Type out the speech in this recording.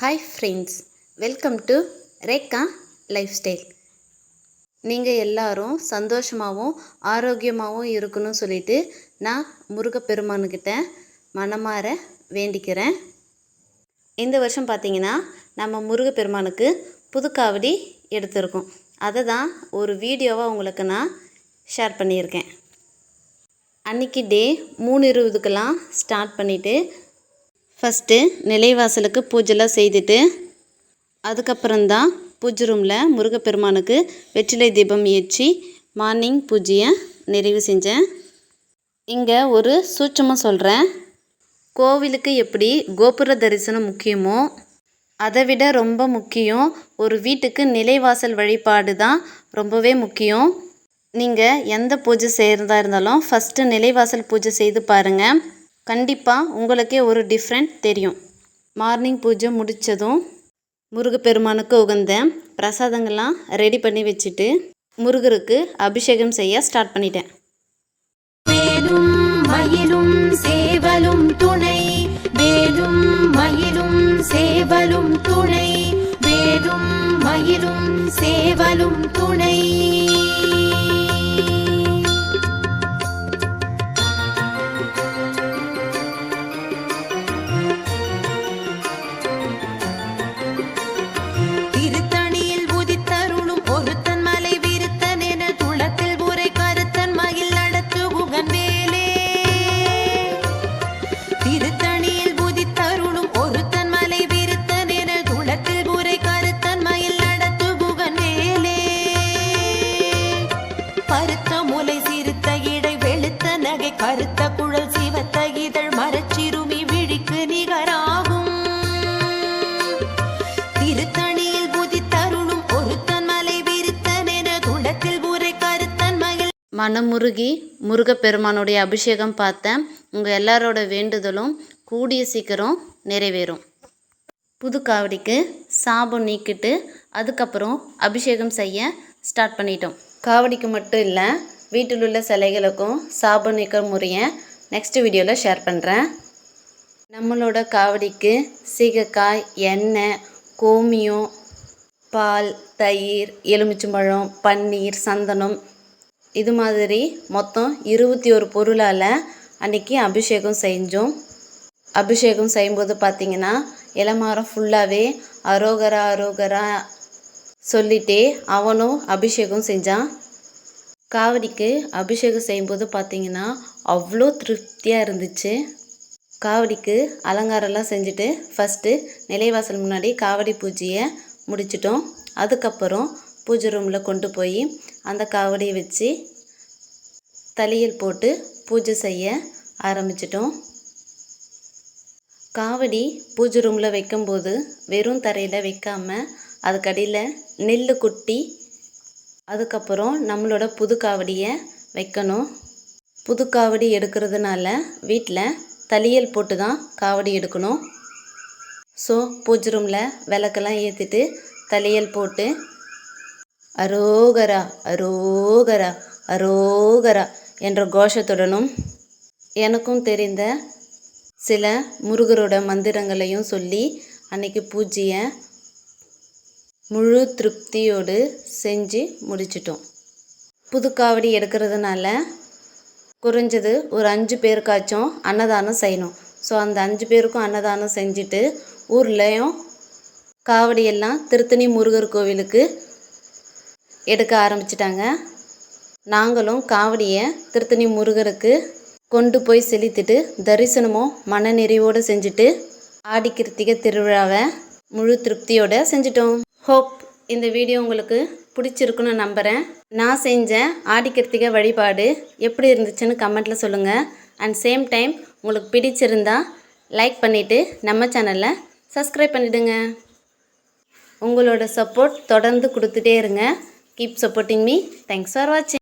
Hi friends welcome to Rekha lifestyle நீங்கள் எல்லாரும் சந்தோஷமாகவும் ஆரோக்கியமாகவும் இருக்கணும்னு சொல்லிட்டு நான் முருகப்பெருமானுக்கிட்ட மனமாற வேண்டிக்கிறேன். இந்த வருஷம் பார்த்தீங்கன்னா நம்ம முருகப்பெருமானுக்கு புதுக்காவடி எடுத்திருக்கோம். அதை தான் ஒரு வீடியோவாக உங்களுக்கு நான் ஷேர் பண்ணியிருக்கேன். அன்றைக்கி டே மூணு இருபதுக்கெல்லாம் ஸ்டார்ட் பண்ணிவிட்டு ஃபஸ்ட்டு நிலைவாசலுக்கு பூஜைலாம் செய்துட்டு அதுக்கப்புறம்தான் பூஜை ரூமில் முருகப்பெருமானுக்கு வெற்றிலை தீபம் ஏற்றி மார்னிங் பூஜையை நிறைவு செஞ்சேன். இங்கே ஒரு சூட்சமாக சொல்கிறேன் கோவிலுக்கு எப்படி கோபுர தரிசனம் முக்கியமோ அதை விட ரொம்ப முக்கியம் ஒரு வீட்டுக்கு நிலைவாசல் வழிபாடு தான் ரொம்பவே முக்கியம். நீங்கள் எந்த பூஜை செய்கிறதா இருந்தாலும் ஃபஸ்ட்டு நிலைவாசல் பூஜை செய்து பாருங்கள் கண்டிப்பாக உங்களுக்கே ஒரு டிஃப்ரெண்ட் தெரியும். மார்னிங் பூஜை முடித்ததும் முருகப்பெருமானுக்கு உகந்த பிரசாதங்கள்லாம் ரெடி பண்ணி வச்சுட்டு முருகருக்கு அபிஷேகம் செய்ய ஸ்டார்ட் பண்ணிட்டேன். மயிலும் சேவலும் துணை. வேலும் மயிலும் சேவலும் துணை. வேலும் மயிலும் சேவலும் துணை. கருத்த குழல் சிவத்த இதழ் மரச்சிறுமி விழிக்கு நிகராகும். திருத்தணியில் புதித்தருளும் ஒருத்தன் மலை விரித்தன் என குடத்தில் உரை கருத்தன் மகிழ். மனமுருகி முருகப்பெருமானுடைய அபிஷேகம் பார்த்தேன் உங்கள் எல்லாரோட வேண்டுதலும் கூடிய சீக்கிரம் நிறைவேறும். புது காவடிக்கு சாபம் நீக்கிட்டு அதுக்கப்புறம் அபிஷேகம் செய்ய ஸ்டார்ட் பண்ணிட்டோம். காவடிக்கு மட்டும் இல்லை வீட்டில் உள்ள சிலைகளுக்கும் சாபம் நீக்கிற முறையை நெக்ஸ்ட் வீடியோவில் ஷேர் பண்ணுறேன் நம்மளோட காவடிக்கு சீகக்காய் எண்ணெய் கோமியம் பால் தயிர் எலுமிச்சம்பழம் பன்னீர் சந்தனம் இது மாதிரி மொத்தம் இருபத்தி ஒரு பொருளால் அன்றைக்கி அபிஷேகம் செஞ்சோம். அபிஷேகம் செய்யும்போது பார்த்திங்கன்னா இளமாரம் ஃபுல்லாகவே அரோகரா அரோகரா சொல்லிட்டே அவனும் அபிஷேகம் செஞ்சான். காவடிக்கு அபிஷேகம் செய்யும்போது பார்த்தீங்கன்னா அவ்வளோ திருப்தியாக இருந்துச்சு. காவடிக்கு அலங்காரம்லாம் செஞ்சுட்டு ஃபஸ்ட்டு நிலைவாசல் முன்னாடி காவடி பூஜையை முடிச்சிட்டோம். அதுக்கப்புறம் பூஜை ரூமில் கொண்டு போய் அந்த காவடியை வச்சு தலையில் போட்டு பூஜை செய்ய ஆரம்பிச்சிட்டோம். காவடி பூஜை ரூமில் வைக்கும்போது வெறும் தரையில் வைக்காமல் அதுக்கடியில் நெல் குட்டி அதுக்கப்புறம் நம்மளோட புது காவடியை வைக்கணும். புது காவடி எடுக்கிறதுனால வீட்டில் தலியல் போட்டு தான் காவடி எடுக்கணும். ஸோ பூஜை ரூமில் விளக்கெல்லாம் ஏற்றிட்டு தலியல் போட்டு அரோகரா அரோகரா அரோகரா என்ற கோஷத்துடனும் எனக்கும் தெரிந்த சில முருகரோட மந்திரங்களையும் சொல்லி அன்னைக்கு பூஜையை முழு திருப்தியோடு செஞ்சு முடிச்சிட்டோம். புதுக்காவடி எடுக்கிறதுனால குறைஞ்சது ஒரு அஞ்சு பேருக்காச்சும் அன்னதானம் செய்யணும். ஸோ அந்த அஞ்சு பேருக்கும் அன்னதானம் செஞ்சுட்டு ஊர்லேயும் காவடியெல்லாம் திருத்தணி முருகர் கோவிலுக்கு எடுக்க ஆரம்பிச்சிட்டாங்க. நாங்களும் காவடியை திருத்தணி முருகருக்கு கொண்டு போய் செலுத்திட்டு தரிசனமும் மன நிறைவோடு செஞ்சுட்டு ஆடி கிருத்திகை திருவிழாவை முழு திருப்தியோடு செஞ்சிட்டோம். ஹோப் இந்த வீடியோ உங்களுக்கு பிடிச்சிருக்குன்னு நம்புகிறேன் நான் செஞ்ச ஆடி வழிபாடு எப்படி இருந்துச்சுன்னு கமெண்ட்டில் சொல்லுங்கள் அண்ட் சேம் டைம் உங்களுக்கு பிடிச்சிருந்தா லைக் பண்ணிவிட்டு நம்ம சேனலை சப்ஸ்கிரைப் பண்ணிவிடுங்க உங்களோட சப்போர்ட் தொடர்ந்து கொடுத்துட்டே இருங்க. Keep supporting me thanks for வாட்சிங்